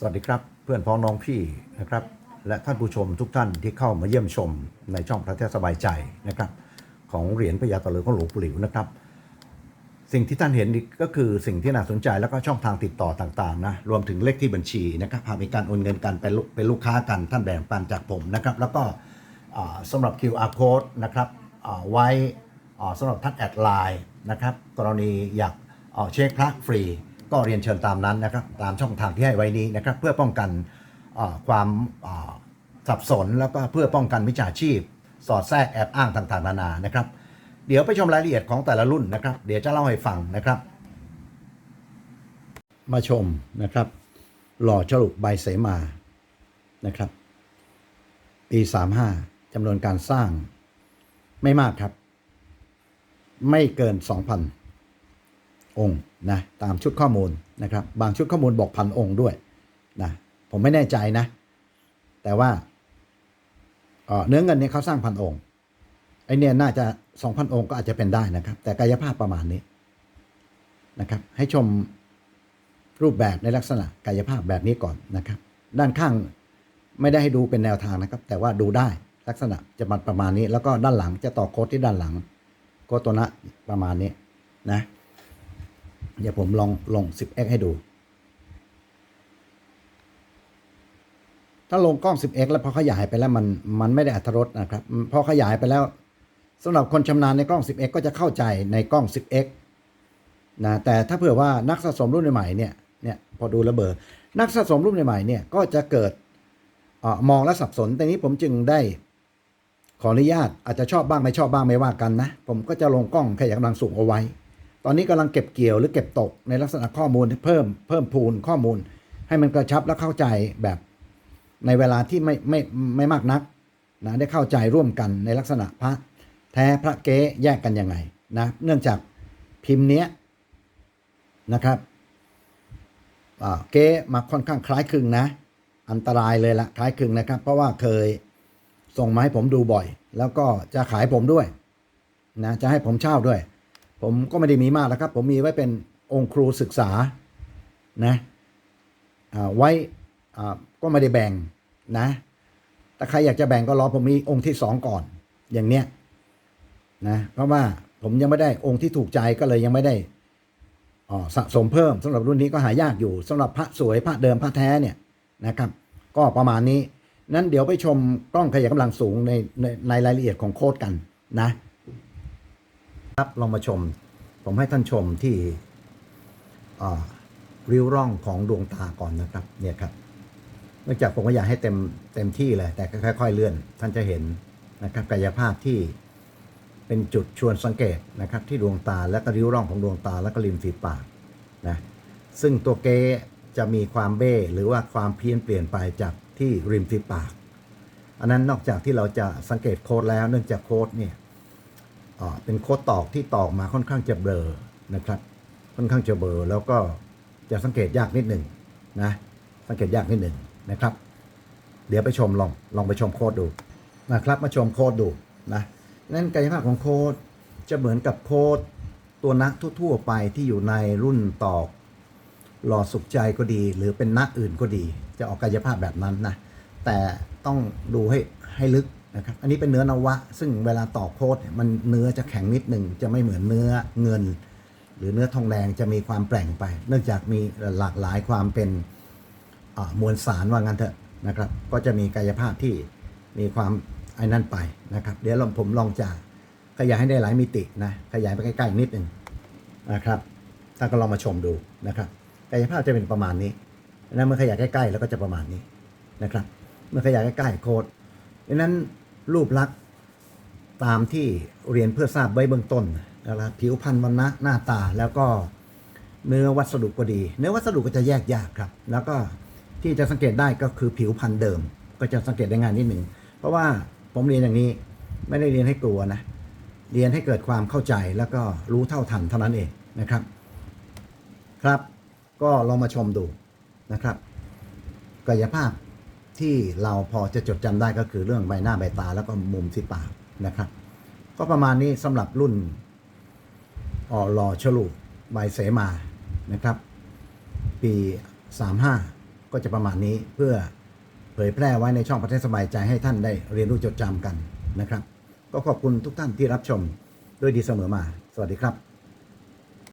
สวัสดีครับ เพื่อนพ้องน้องพี่นะครับ และท่านผู้ชมทุกท่านที่เข้ามาเยี่ยมชมในช่องพระเทศสบายใจนะครับ ของเหรียญพญาตะเลือของหลวงปู่หลิวนะครับ สิ่งที่ท่านเห็นนี่ก็คือสิ่งที่น่าสนใจแล้วก็ช่องทางติดต่อต่างๆนะรวมถึงเลขที่บัญชีนะครับหากมีการโอนเงินกันเป็นลูกเป็นลูกค้ากันท่านแบ่งปันจากผมนะครับ แล้วก็อ่าสำหรับ QR code นะครับไว้อ่าสำหรับท่านแอดไลน์นะครับ กรณีอยากเช็คพระฟรี ก็เรียนเชิญตามนั้นนะครับตามช่องทางที่ให้ไว้นี้นะครับเพื่อป้องกันความสับสนแล้วก็เพื่อป้องกันมิจฉาชีพ สอดแทรกแอบอ้างต่างๆนานานะครับ เดี๋ยวไปชมรายละเอียดของแต่ละรุ่นนะครับ เดี๋ยวจะเล่าให้ฟังนะครับ มาชมนะครับ หล่อฉลุใบเสมานะครับ ปี 35จำนวนการสร้างไม่มากครับ ไม่เกิน 2,000 องค์นะตามชุดข้อมูลนะครับ บางชุดข้อมูลบอกพันองค์ด้วยนะผมไม่แน่ใจนะ แต่ว่าเนื้อเงินเนี่ยเขาสร้างพันองค์ไอเนี่ยน่าจะ 2,000 องค์ก็อาจจะเป็นได้นะครับ แต่กายภาพประมาณนี้นะครับ ให้ชมรูปแบบในลักษณะกายภาพแบบนี้ก่อนนะครับ ด้านข้างไม่ได้ให้ดูเป็นแนวทางนะครับ แต่ว่าดูได้ลักษณะจะมันประมาณนี้ แล้วก็ด้านหลังจะต่อโค้ดที่ด้านหลัง โค้ดตัวนะประมาณนี้นะ เดี๋ยวผมลองลง 10x ให้ดู ถ้าลงกล้อง 10x แล้วพอขยายไปแล้วมันมันไม่ได้อัตรสนะครับ พอขยายไปแล้วสำหรับคนชำนาญในกล้อง 10x ก็จะเข้าใจในกล้อง 10x นะแต่ถ้าเผื่อว่านักสะสมรุ่นใหม่เนี่ยเนี่ยพอดูระเบอนักสะสมรุ่นใหม่เนี่ยก็จะเกิดอมองและสับสนแต่นี้ผมจึงได้ขออนุญาตอาจจะชอบบ้างไม่ชอบบ้างไม่ว่ากันนะ ผมก็จะลงกล้องขยายกำลังสูงเอาไว้ ตอนนี้กำลังเก็บเกี่ยวหรือเก็บตกในลักษณะข้อมูลเพิ่มเพิ่มพูนข้อมูล ให้มันกระชับและเข้าใจแบบในเวลาที่ไม่ไม่ไม่มากนักนะได้เข้าใจร่วมกันในลักษณะพระแท้พระเก๊แยกกันยังไงนะเนื่องจากพิมพ์เนี้ยนะครับเก๊มาค่อนข้างคล้ายคลึงนะ อันตรายเลยละคล้ายคลึงนะครับ เพราะว่าเคยส่งมาให้ผมดูบ่อย แล้วก็จะขายผมด้วยนะจะให้ผมเช่าด้วย ผมก็ไม่ได้มีมากแล้วครับ ผมมีไว้เป็นองค์ครูศึกษานะไว้ก็ไม่ได้แบ่งนะแต่ใครอยากจะแบ่งก็รอผมมีองค์ที่สองก่อนอย่างเนี้ยนะเพราะว่าผมยังไม่ได้องค์ที่ถูกใจก็เลยยังไม่ได้สะสมเพิ่มสำหรับรุ่นนี้ก็หายากอยู่สำหรับพระสวยพระเดิมพระแท้เนี่ยนะครับ ก็ประมาณนี้นั้นเดี๋ยวไปชมกล้องขยายกำลังสูงในในในรายละเอียดของโค้ดกันนะ ครับลองมาชม ผมให้ท่านชมที่ริ้วร่องของดวงตาก่อนนะครับ เนี่ยครับเนื่องจากผมก็อยากให้เต็มเต็มที่เลยแต่ค่อย ๆ เลื่อน ท่านจะเห็นนะครับกายภาพที่เป็นจุดชวนสังเกตนะครับ ที่ดวงตาและก็ริ้วร่องของดวงตาและก็ริมฝีปากนะซึ่งตัวเกจะมีความเบ้หรือว่าความเพี้ยนเปลี่ยนไปจากที่ริมฝีปาก อันนั้นนอกจากที่เราจะสังเกตโค้ดแล้วเนื่องจากโค้ดเนี่ย เป็นโค้ดตอกที่ตอกมาค่อนข้างจะเบลอนะครับ ค่อนข้างจะเบลอแล้วก็จะสังเกตยากนิดหนึ่งนะสังเกตยากนิดหนึ่งนะครับ เดี๋ยวไปชมลองลองไปชมโคดดูนะครับมาชมโคดดูนะนั่นกายภาพของโคดจะเหมือนกับโคดตัวนักทั่วๆไปที่อยู่ในรุ่นตอกหล่อสุขใจก็ดี หรือเป็นนักอื่นก็ดี จะออกกายภาพแบบนั้นนะแต่ต้องดูให้ให้ลึก นะครับอันนี้เป็นเนื้อนวะ ซึ่งเวลาตอกโค้ดมันเนื้อจะแข็งนิดหนึ่งจะไม่เหมือนเนื้อเงิน หรือเนื้อทองแดงจะมีความแปลงไป เนื่องจากมีหลากหลายความเป็นมวลสารว่างั้นเถอะนะครับ ก็จะมีกายภาพที่มีความไอ้นั่นไปนะครับ เดี๋ยวลองผมลองจะขยายให้ได้หลายมิตินะขยายไปใกล้ๆนิดหนึ่งนะครับท่านก็ลองมาชมดูนะครับกายภาพจะเป็นประมาณนี้นะเมื่อขยายใกล้ๆแล้วก็จะประมาณนี้นะครับ เมื่อขยายใกล้ๆโคด ดังนั้นรูปลักษณ์ตามที่เรียนเพื่อทราบไว้เบื้องต้นนะครับผิวพรรณวันนะหน้าตาแล้วก็เนื้อวัสดุก็ดี เนื้อวัสดุก็จะแยกยากครับ แล้วก็ที่จะสังเกตได้ก็คือผิวพรรณเดิม ก็จะสังเกตได้ง่ายนิดหนึ่ง เพราะว่าผมเรียนอย่างนี้ไม่ได้เรียนให้กลัวนะ เรียนให้เกิดความเข้าใจแล้วก็รู้เท่าทันเท่านั้นเองนะครับ ครับ ก็ลองมาชมดูนะครับ กายภาพ ที่เราพอจะจดจำได้ก็คือเรื่องใบหน้าใบตาแล้วก็มุมที่ปากนะครับ ก็ประมาณนี้สำหรับรุ่นออลอฉลูใบเสมานะครับ ปี 35 ก็จะประมาณนี้เพื่อเผยแพร่ไว้ในช่องประเทศสบายใจให้ท่านได้เรียนรู้จดจำกันนะครับ ก็ขอบคุณทุกท่านที่รับชมด้วยดีเสมอมา สวัสดีครับ